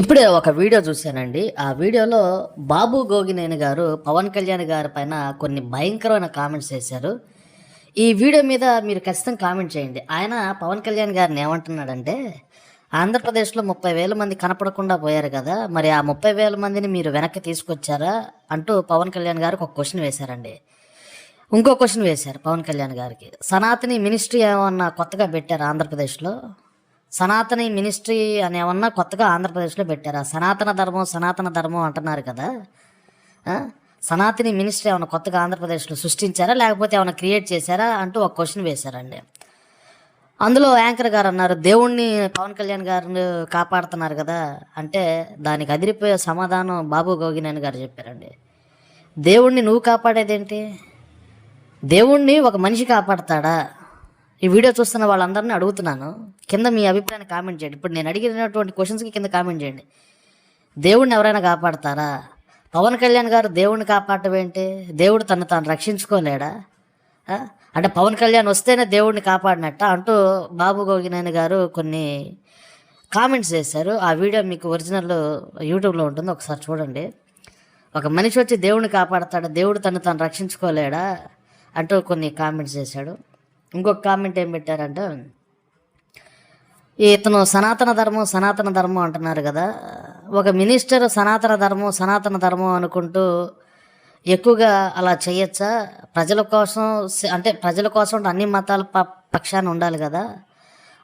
ఇప్పుడే ఒక వీడియో చూశానండి. ఆ వీడియోలో బాబు గోగినేని గారు పవన్ కళ్యాణ్ గారి పైన కొన్ని భయంకరమైన కామెంట్స్ చేశారు. ఈ వీడియో మీద మీరు ఖచ్చితంగా కామెంట్ చేయండి. ఆయన పవన్ కళ్యాణ్ గారిని ఏమంటున్నాడంటే ఆంధ్రప్రదేశ్లో ముప్పై వేల మంది కనపడకుండా పోయారు కదా మరి ఆ ముప్పై వేల మందిని మీరు వెనక్కి తీసుకొచ్చారా? అంటూ పవన్ కళ్యాణ్ గారికి ఒక క్వశ్చన్ వేశారండి. ఇంకో క్వశ్చన్ వేశారు పవన్ కళ్యాణ్ గారికి. సనాతని మినిస్ట్రీ ఏమన్నా కొత్తగా పెట్టారు ఆంధ్రప్రదేశ్లో? సనాతని మినిస్ట్రీ అని ఏమన్నా కొత్తగా ఆంధ్రప్రదేశ్లో పెట్టారా. సనాతన ధర్మం సనాతన ధర్మం అంటున్నారు కదా. సనాతని మినిస్ట్రీ ఏమైనా కొత్తగా ఆంధ్రప్రదేశ్లో సృష్టించారా? లేకపోతే ఏమైనా క్రియేట్ చేశారా? అంటూ ఒక క్వశ్చన్ వేశారండి. అందులో యాంకర్ గారు అన్నారు దేవుణ్ణి పవన్ కళ్యాణ్ గారిని కాపాడుతున్నారు కదా. అంటే దానికి అదిరిపోయే సమాధానం బాబు గోగినేని గారు చెప్పారండి. దేవుణ్ణి నువ్వు కాపాడేదేంటి? దేవుణ్ణి ఒక మనిషి కాపాడతాడా? ఈ వీడియో చూస్తున్న వాళ్ళందరినీ అడుగుతున్నాను కింద మీ అభిప్రాయాన్ని కామెంట్ చేయండి. ఇప్పుడు నేను అడిగినటువంటి క్వశ్చన్స్కి కింద కామెంట్ చేయండి. దేవుణ్ణి ఎవరైనా కాపాడతారా? పవన్ కళ్యాణ్ గారు దేవుడిని కాపాడటం ఏంటి? దేవుడు తను తాను రక్షించుకోలేడా? అంటే పవన్ కళ్యాణ్ వస్తేనే దేవుడిని కాపాడినట్ట అంటూ బాబు గోగినేని గారు కొన్ని కామెంట్స్ చేశారు. ఆ వీడియో మీకు ఒరిజినల్ యూట్యూబ్లో ఉంటుంది. ఒకసారి చూడండి. ఒక మనిషి వచ్చి దేవుడిని కాపాడతాడు? దేవుడు తను తాను రక్షించుకోలేడా? అంటూ కొన్ని కామెంట్స్ చేశాడు. ఇంకొక కామెంట్ ఏం పెట్టారంటే ఇతను సనాతన ధర్మం సనాతన ధర్మం అంటున్నారు కదా. ఒక మినిస్టర్ సనాతన ధర్మం సనాతన ధర్మం అనుకుంటూ ఎక్కువగా అలా చేయొచ్చా? ప్రజల కోసం అంటే ప్రజల కోసం అన్ని మతాల ప పక్షాన ఉండాలి కదా.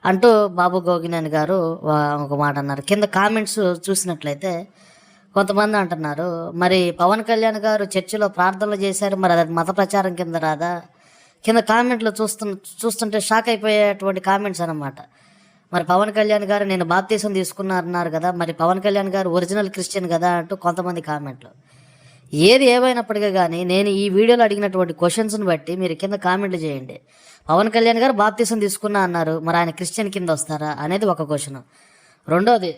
అంటూ బాబు గోగినేని గారు వా- ఒక మాట అన్నారు. కింద కామెంట్స్ చూసినట్లయితే కొంతమంది అంటున్నారు మరి పవన్ కళ్యాణ్ గారు చర్చిలో ప్రార్థనలు చేశారు మరి అది మత ప్రచారం కింద రాదా? కింద కామెంట్లు చూస్తున్న చూస్తుంటే షాక్ అయిపోయేటువంటి కామెంట్స్ అన్నమాట. మరి పవన్ కళ్యాణ్ గారు నేను బాప్తీసం తీసుకున్నారన్నారు కదా మరి పవన్ కళ్యాణ్ గారు ఒరిజినల్ క్రిస్టియన్ కదా అంటూ కొంతమంది కామెంట్లు. ఏది ఏమైనప్పటికీ కానీ నేను ఈ వీడియోలో అడిగినటువంటి క్వశ్చన్స్ని బట్టి మీరు కింద కామెంట్లు చేయండి. పవన్ కళ్యాణ్ గారు బాప్తీసం తీసుకున్నా అన్నారు మరి ఆయన క్రిస్టియన్ కింద వస్తారా? అనేది ఒక క్వశ్చన్ రెండోది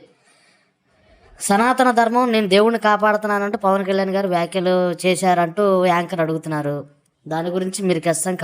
సనాతన ధర్మం నేను దేవుణ్ణి కాపాడుతున్నానంటూ పవన్ కళ్యాణ్ గారు వ్యాఖ్యలు చేశారంటూ యాంకర్ అడుగుతున్నారు. దాని గురించి మీరు ఖచ్చితంగా